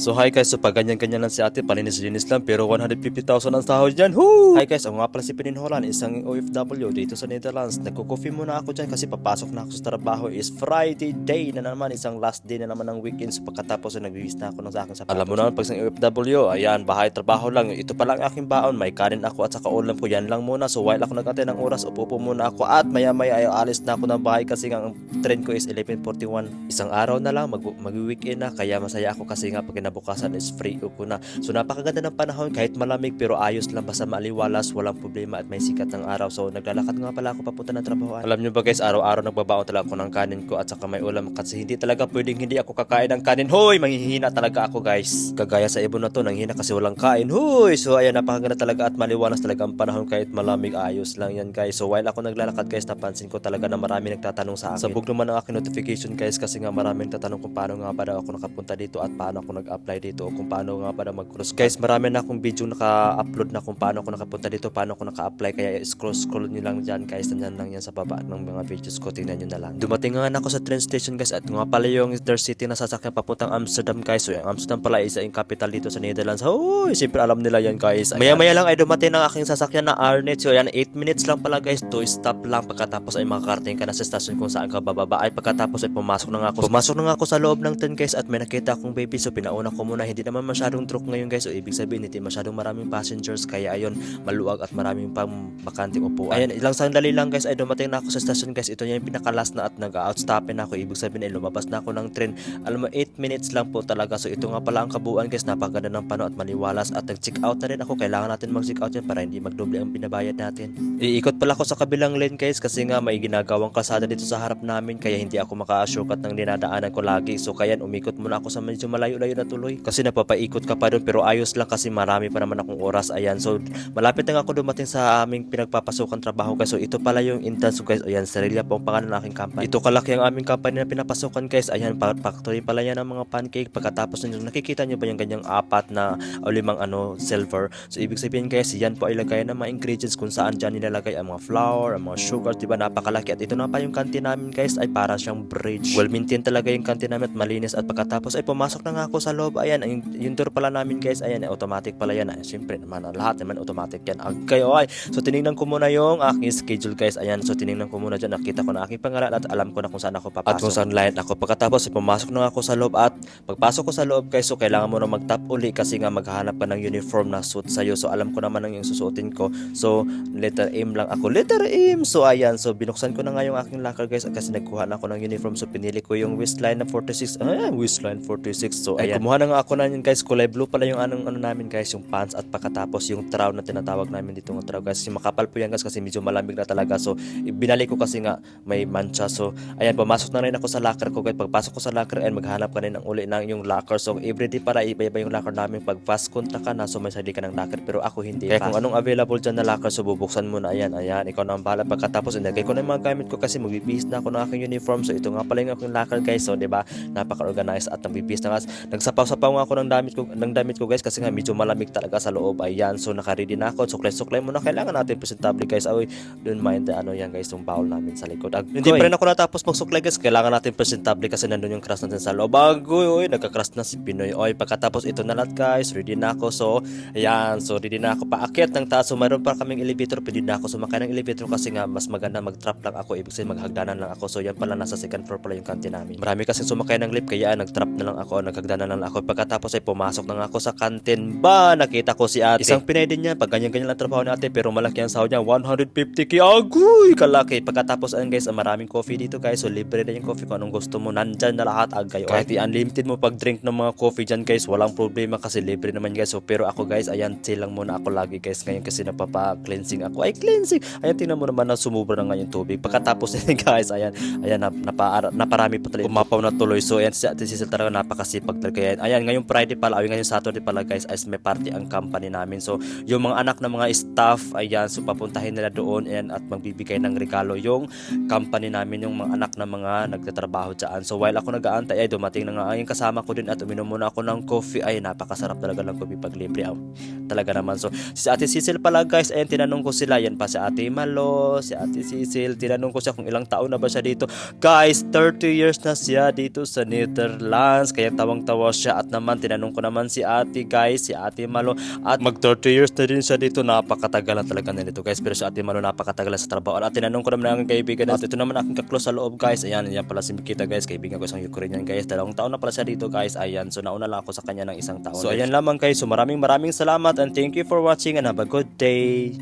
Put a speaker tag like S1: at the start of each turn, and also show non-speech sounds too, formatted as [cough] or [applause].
S1: So hi guys, so pag ganyan-ganyan lang si ate, palinis-linis lang pero 150,000 ang sahod dyan. Woo! Hi guys, ako nga pala si Pinin Holland, isang OFW dito sa Netherlands. Nagko-coffee muna ako dyan kasi papasok na ako sa trabaho is Friday day na naman, isang last day na naman ng weekend. So pagkatapos ay nagbibis na ako ng sa akin sa Alam mo naman, pag isang OFW, ayan, bahay, trabaho lang. Ito pa lang aking baon, may kanin ako at saka ulam ko, yan lang muna. So while ako nag ng oras, upo po muna ako at maya-maya ay alis na ako ng bahay kasi nga ang train ko is 11.41. Isang araw na lang, mag- mag-weekend na, kaya masaya ako kasi nga pag kinabukasan is free ko na. So napakaganda ng panahon kahit malamig pero ayos lang basta maliwalas, walang problema at may sikat ng araw. So naglalakad nga pala ako papunta ng trabaho. Alam nyo ba guys, araw-araw nagbabaon talaga ako ng kanin ko at saka may ulam kasi hindi talaga pwedeng hindi ako kakain ng kanin. Hoy, manghihina talaga ako guys. Kagaya sa ibon na to, nanghina kasi walang kain. Hoy, so ayan, napakaganda talaga at maliwalas talaga ang panahon kahit malamig, ayos lang yan guys. So while ako naglalakad guys, napansin ko talaga na marami nagtatanong sa akin. Sabog naman ang aking notification guys kasi nga marami nagtatanong kung paano nga ba daw ako nakapunta dito at paano ako nag-apply dito kung paano nga daw mag-cross. Guys, marami na akong video naka-upload na kung paano ako nakapunta dito, paano ako naka-apply kaya scroll-scroll nyo lang dyan guys, nandyan lang yan sa baba ng mga videos ko, tingnan nyo na lang. Dumating nga ako sa train station guys at nga pala yung intercity na sasakyan papuntang Amsterdam guys. So yung Amsterdam pala is yung capital dito sa Netherlands. Hoy, siyempre alam nila yan guys. Maya-maya lang ay dumating ang aking sasakyan na Arnet. So yan, 8 minutes lang pala guys to stop lang pagkatapos ay makakarating ka na sa station kung saan ka bababa. Ay pagkatapos ay pumasok na nga ako. Pumasok na nga ako sa loob ng train guys at may nakita akong baby. So pinauna ko muna. Hindi naman masyadong truck ngayon guys. So ibig sabihin hindi masyadong maraming passengers. Kaya ayun, maluwag at maraming pang bakanting upuan. Ayan, ilang sandali lang guys ay dumating na ako sa station guys. Ito yung pinaka-last na at nag-outstopping na ako. Ibig sabihin ay lumabas na ako ng train. Alam mo, 8 minutes lang po talaga. So ito nga pala ang kabuuan guys. Napakaganda ng pano at maliwalas. At nag-check out na rin ako. Kailangan natin mag-check out yan para hindi magdoble ang binabayad natin. Iikot pala ako sa kabilang lane guys kasi nga may ginagawang kalsada dito sa harap namin kaya hindi ako maka-shortcut ng dinadaanan ko lagi. So kaya umikot muna ako sa medyo malayo-layo na tuloy. Kasi napapaikot ka pa doon pero ayos lang kasi marami pa naman akong oras. Ayan. So malapit na ako dumating sa aming pinagpapasukan trabaho guys. So ito pala yung intense guys. Ayan, Cerelia po ang pangalan ng aking company. Ito kalaki ang aming company na pinapasukan guys. Ayan, factory pala yan ng mga pancake. Pagkatapos nyo, nakikita nyo ba yung ganyang apat na o limang ano, silver. So ibig sabihin guys, yan po ay lagayan ng mga ingredients kung saan dyan nilalagay ang mga flour, ang mga sugar, di ba napakalaki. At ito na pa yung kantin namin guys ay para siyang bridge. Well maintained talaga yung kantin namin at malinis. At pagkatapos ay pumasok na nga ako sa loob. Ayan, yung, yung door pala namin guys, ayan, automatic pala yan. Ay, Siyempre naman, ah, lahat naman automatic yan. Okay, okay. So tinignan ko muna yung aking schedule guys. Ayan, so tinignan ko muna dyan. Nakita ko na aking pangalan at alam ko na kung saan ako papasok. At kung saan line ako. Pagkatapos ay pumasok na ako sa loob at pagpasok ko sa loob guys, so kailangan mo na mag-tap uli kasi nga maghahanap ka ng uniform na suit sa'yo. So alam ko naman ang yung susuotin ko. So letter M lang ako. Letter M! So ayan, so binuksan ko na nga yung aking locker guys kasi nagkuha na ako ng uniform. So pinili ko yung waistline na 46. Ah, waistline 46. So ayan, kumuha na nga ako na yun guys. Kulay blue pala yung anong ano namin guys, yung pants at pagkatapos yung trow na tinatawag namin dito ng trow guys. Makapal po yan guys kasi medyo malamig na talaga. So binalik ko kasi nga may mancha. So ayan, pumasok na rin ako sa locker ko guys. Pagpasok ko sa locker and maghanap ka rin ng uli ng yung locker. So everyday para iba-iba yung locker namin. Pag fast conta ka na, so may sarili ka ng locker. Pero ako hindi. Kaya kung anong available dyan na locker, so bubuksan mo na. Ayan, ayan. Ikaw na ang bahala. Pagkatapos, inagay ko na yung mga gamit ko kasi magbibihis na ako ng aking uniform. So ito nga pala yung aking locker guys. So, di ba? Napaka-organized at nagbibihis na nga. Nagsapaw-sapaw nga ako ng damit ko, ng damit ko guys kasi nga medyo malamig talaga sa loob. Ayan. So naka-ready na ako. Suklay-suklay muna. Kailangan natin presentable guys. Ay, don't mind the ano yan guys, yung bowl namin sa likod. Ag- hindi pa rin ako natapos magsuklay guys. Kailangan natin presentable kasi nandun yung crush natin sa loob. Agoy, oy, nagka-crush na si Pinoy. Oy, pagkatapos ito na lahat guys. Ready na ako. So, ayan. So, ready na ako paakyat ng taas. So, mayroon pa kaming elevator. Pwede na ako sumakay ng elevator kasi nga mas maganda mag-trap lang ako. Ibig sabihin maghagdanan lang ako. So, yan pala nasa second floor pala yung kantin namin. Marami kasi sumakay ng lift kaya nag-trap na lang ako. Naghagdanan na lang ako. Pagkatapos ay pumasok na ako sa kantin. Ba, nakita ko si ate. Isang Pinay din yan. Pag ganyan-ganyan lang trabaho ni ate. Pero malaki ang sahod niya. 150k. Agoy, kalaki. Pagkatapos ayun guys, ang maraming coffee dito guys. So, libre na yung coffee kung anong gusto mo. Nandyan na lahat agay. Kahit i-unlimited mo pag drink ng mga coffee dyan guys. Walang problema kasi libre naman guys. So, pero ako guys, ayan, chill lang muna ako lagi guys. Ngayon kasi napapa-cleansing ako. Ay, cleansing. Ayan, tingnan mo naman na sumubra na nga yung tubig. Pagkatapos [laughs] guys, ayan, ayan, nap, napa, naparami pa talaga. Umapaw na tuloy. So, ayan, si Ate Cecil talaga napakasipag talaga yan. Ayan, ngayong Friday pala, ay ngayong Saturday pala guys, ay may party ang company namin. So, yung mga anak ng mga staff, ayan, so papuntahin nila doon ayan, at magbibigay ng regalo yung company namin, yung mga anak ng mga nagtatrabaho dyan. So, while ako nag-aantay, ay dumating na nga ang kasama ko din at uminom muna ako ng coffee. Ay, napakasarap talaga ng coffee pag libre. Ah, talaga naman. So, si Ate Cecil pala guys, ayan, tinanong ko sila. Yan pa si Ate Malo, si Ate Cecil. Tinanong ko siya kung ilang taon na ba siya dito. Guys, 30 years na siya dito sa Netherlands. Kaya tawang-tawa siya siya at naman tinanong ko naman si ate guys, si ate Malo at mag 30 years na din siya dito. Napakatagal na talaga na dito guys. Pero si ate Malo napakatagal na sa trabaho. At tinanong ko naman ang kaibigan at ito naman aking kaklose sa loob guys. Ayan, yan pala si Mikita guys. Kaibigan ko isang Ukrainian guys. Dalawang taon na pala siya dito guys. Ayan, so nauna lang ako sa kanya ng isang taon. So ayan lamang guys. So maraming maraming salamat and thank you for watching and have a good day.